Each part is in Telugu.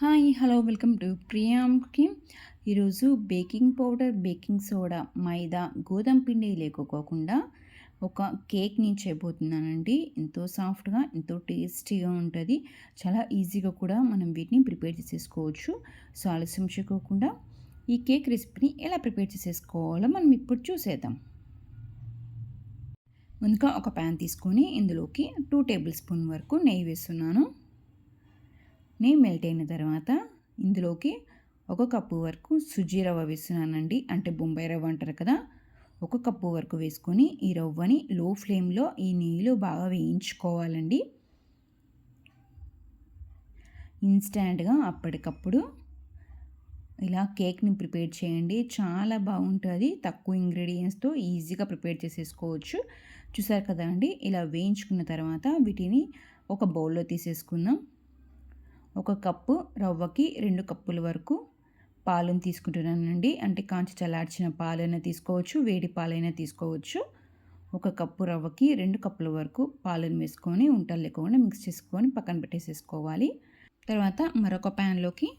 Hi hello welcome to Priyanki. ఈరోజు బేకింగ్ పౌడర్ బేకింగ్ సోడా మైదా గోధుమ పిండి లేకపోకుండా ఒక కేక్ని చేయబోతున్నానండి. ఎంతో సాఫ్ట్గా ఎంతో టేస్టీగా ఉంటుంది. చాలా ఈజీగా కూడా మనం వీటిని ప్రిపేర్ చేసేసుకోవచ్చు. సో ఆలస్యం చేయకోకుండా ఈ కేక్ రెసిపీని ఎలా ప్రిపేర్ చేసేసుకోవాలో మనం ఇప్పుడు చూసేద్దాం. ముందుగా ఒక ప్యాన్ తీసుకొని ఇందులోకి టూ టేబుల్ స్పూన్ వరకు నెయ్యి వేస్తున్నాను. నెయ్యి మెల్ట్ అయిన తర్వాత ఇందులోకి ఒక కప్పు వరకు సుజీ రవ్వ వేస్తున్నానండి. అంటే బొంబాయి రవ్వ అంటారు కదా ఒక కప్పు వరకు వేసుకొని ఈ రవ్వని లో ఫ్లేమ్లో ఈ నెయ్యిలో బాగా వేయించుకోవాలండి. ఇన్స్టాంట్గా అప్పటికప్పుడు ఇలా కేక్ని ప్రిపేర్ చేయండి. చాలా బాగుంటుంది. తక్కువ ఇంగ్రీడియంట్స్తో ఈజీగా ప్రిపేర్ చేసేసుకోవచ్చు. చూసారు కదా అండి ఇలా వేయించుకున్న తర్వాత వీటిని ఒక బౌల్లో తీసేసుకుందాం. ఒక కప్పు రవ్వకి రెండు కప్పుల వరకు పాలను తీసుకుంటున్నానండి. అంటే కాంచి చల్లార్చిన పాలైనా తీసుకోవచ్చు వేడి పాలైనా తీసుకోవచ్చు. ఒక కప్పు రవ్వకి రెండు కప్పుల వరకు పాలను వేసుకొని ఉంటలు లేకుండా మిక్స్ చేసుకొని పక్కన పెట్టేసేసుకోవాలి. తర్వాత మరొక ప్యాన్లోకి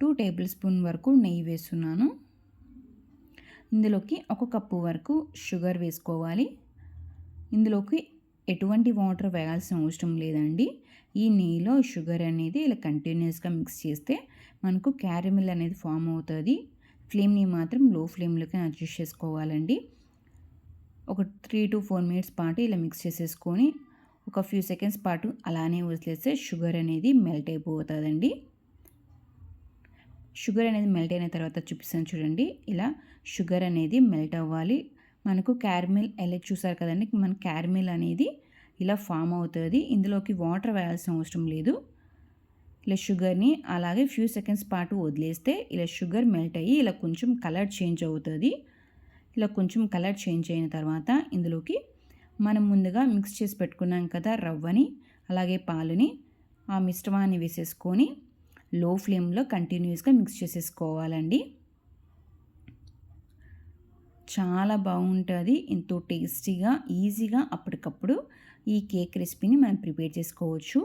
టూ టేబుల్ స్పూన్ వరకు నెయ్యి వేస్తున్నాను. ఇందులోకి ఒక కప్పు వరకు షుగర్ వేసుకోవాలి. ఇందులోకి ఎటువంటి వాటర్ వేయాల్సిన అవసరం లేదండి. ఈ నెయ్యిలో షుగర్ అనేది ఇలా కంటిన్యూస్గా మిక్స్ చేస్తే మనకు క్యారమిల్ అనేది ఫామ్ అవుతుంది. ఫ్లేమ్ని మాత్రం లో ఫ్లేమ్లోకి అడ్జస్ట్ చేసుకోవాలండి. ఒక త్రీ టు ఫోర్ మినిట్స్ పాటు ఇలా మిక్స్ చేసేసుకొని ఒక ఫ్యూ సెకండ్స్ పాటు అలానే వదిలేస్తే షుగర్ అనేది మెల్ట్ అయిపోతుందండి. షుగర్ అనేది మెల్ట్ అయిన తర్వాత చూపిస్తాను చూడండి. ఇలా షుగర్ అనేది మెల్ట్ అవ్వాలి. మనకు క్యారమిల్ ఎలెక్ చూసారు కదండి? మన క్యారమిల్ అనేది ఇలా ఫామ్ అవుతుంది. ఇందులోకి వాటర్ వేయాల్సిన అవసరం లేదు. ఇలా షుగర్ని అలాగే ఫ్యూ సెకండ్స్ పాటు వదిలేస్తే ఇలా షుగర్ మెల్ట్ అయ్యి ఇలా కొంచెం కలర్ చేంజ్ అవుతుంది. ఇలా కొంచెం కలర్ చేంజ్ అయిన తర్వాత ఇందులోకి మనం ముందుగా మిక్స్ చేసి పెట్టుకున్నాం కదా రవ్వని అలాగే పాలుని ఆ మిశ్రమాన్ని వేసేసుకొని లో ఫ్లేమ్లో కంటిన్యూస్గా మిక్స్ చేసేసుకోవాలండి. చాలా బాగుంటుంది. ఎంతో టేస్టీగా ఈజీగా అప్పటికప్పుడు ఈ కేక్ రెసిపీని మనం ప్రిపేర్ చేసుకోవచ్చు.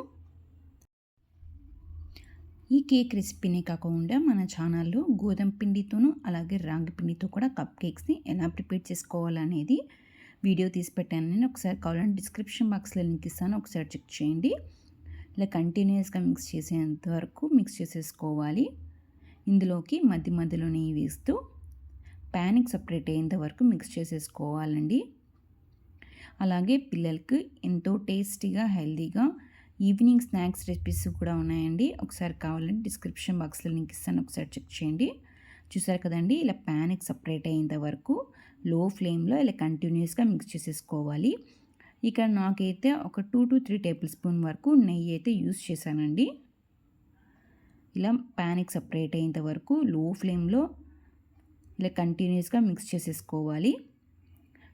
ఈ కేక్ రెసిపీనే కాకుండా మన ఛానల్లో గోధుమ పిండితోనూ అలాగే రాగి పిండితో కూడా కప్ కేక్స్ని ఎలా ప్రిపేర్ చేసుకోవాలనేది వీడియో తీసి పెట్టాను. నేను ఒకసారి కావాలంటే డిస్క్రిప్షన్ బాక్స్లో లింక్ ఇస్తాను. ఒకసారి చెక్ చేయండి. ఇలా కంటిన్యూస్గా మిక్స్ చేసేంత వరకు మిక్స్ చేసేసుకోవాలి. ఇందులోకి మధ్య మధ్యలో నెయ్యి వేస్తూ ప్యానిక్ సపరేట్ అయ్యేంత వరకు మిక్స్ చేసేసుకోవాలండి. అలాగే పిల్లలకి ఎంతో టేస్టీగా హెల్తీగా ఈవినింగ్ స్నాక్స్ రెసిపీస్ కూడా ఉన్నాయండి. ఒకసారి కావాలంటే డిస్క్రిప్షన్ బాక్స్లో లింక్ ఇస్తాను. ఒకసారి చెక్ చేయండి. చూసారు కదండి ఇలా ప్యాన్కి సపరేట్ అయ్యేంత వరకు లో ఫ్లేమ్లో ఇలా కంటిన్యూస్గా మిక్స్ చేసేసుకోవాలి. ఇక్కడ నాకైతే ఒక two to three table spoon వరకు నెయ్యి అయితే యూస్ చేశానండి. ఇలా ప్యాన్కి సపరేట్ అయ్యేంత వరకు లో ఫ్లేమ్లో ఇలా కంటిన్యూస్గా మిక్స్ చేసేసుకోవాలి.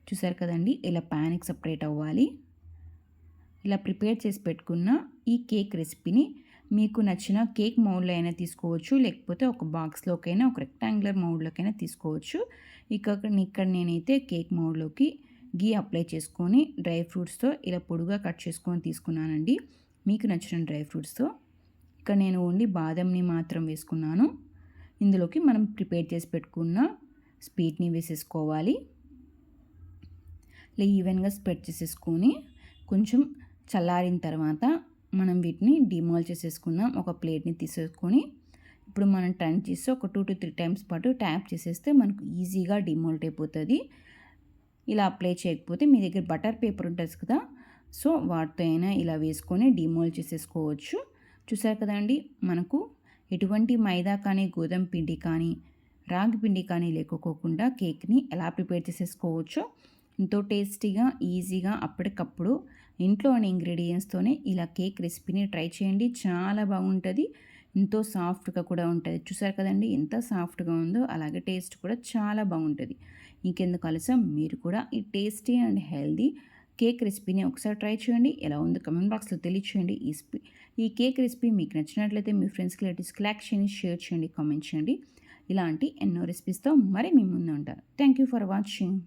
చూసారు కదండి? ఇలా ప్యాన్కి సపరేట్ అవ్వాలి. ఇలా ప్రిపేర్ చేసి పెట్టుకున్న ఈ కేక్ రెసిపీని మీకు నచ్చిన కేక్ మౌడ్లో అయినా తీసుకోవచ్చు. లేకపోతే ఒక బాక్స్లోకైనా ఒక రెక్టాంగులర్ మౌడ్లోకైనా తీసుకోవచ్చు. ఇక్కడ ఇక్కడ నేనైతే కేక్ మౌడ్లోకి గీ అప్లై చేసుకొని డ్రై ఫ్రూట్స్తో ఇలా పొడుగా కట్ చేసుకొని తీసుకున్నానండి. మీకు నచ్చిన డ్రై ఫ్రూట్స్తో ఇక్కడ నేను ఓన్లీ బాదంని మాత్రం వేసుకున్నాను. ఇందులోకి మనం ప్రిపేర్ చేసి పెట్టుకున్న స్వీట్ని వేసేసుకోవాలి. ఇలా ఈవెన్గా స్ప్రెడ్ చేసేసుకొని కొంచెం చల్లారిన తర్వాత మనం వీటిని డిమాల్ చేసేసుకుందాం ఒక ప్లేట్ని తీసేసుకొని ఇప్పుడు మనం టర్న్ చేసి ఒక టూ టు త్రీ టైమ్స్ పాటు ట్యాప్ చేసేస్తే మనకు ఈజీగా డిమాల్ట్ అయిపోతుంది. ఇలా అప్లై చేయకపోతే మీ దగ్గర బటర్ పేపర్ ఉంటుంది కదా సో వాటితో అయినా ఇలా వేసుకొని డిమోల్ చేసేసుకోవచ్చు. చూసారు కదండి మనకు ఎటువంటి మైదా కానీ గోధుమ పిండి కానీ రాగి పిండి కానీ లేకపోకుండా కేక్ని ఎలా ప్రిపేర్ చేసేసుకోవచ్చో ఎంతో టేస్టీగా ఈజీగా అప్పటికప్పుడు ఇంట్లోని ఇంగ్రీడియంట్స్తోనే ఇలా కేక్ రెసిపీని ట్రై చేయండి. చాలా బాగుంటుంది. ఎంతో సాఫ్ట్గా కూడా ఉంటుంది. చూసారు కదండి? ఎంత సాఫ్ట్గా ఉందో అలాగే టేస్ట్ కూడా చాలా బాగుంటుంది. ఇంకెందుకు ఆలస్యం? మీరు కూడా ఈ టేస్టీ అండ్ హెల్దీ కేక్ రెసిపీని ఒకసారి ట్రై చేయండి. ఎలా ఉందో కమెంట్ బాక్స్లో తెలియచేయండి. ఈ ఈ కేక్ రెసిపీ మీకు నచ్చినట్లయితే మీ ఫ్రెండ్స్కి రిలేటివ్స్కి లైక్ చేయండి షేర్ చేయండి కామెంట్ చేయండి. ఇలాంటి ఎన్నో రెసిపీస్తో మరి మీ ముందు ఉంటారు థ్యాంక్ యూ ఫర్ వాచింగ్.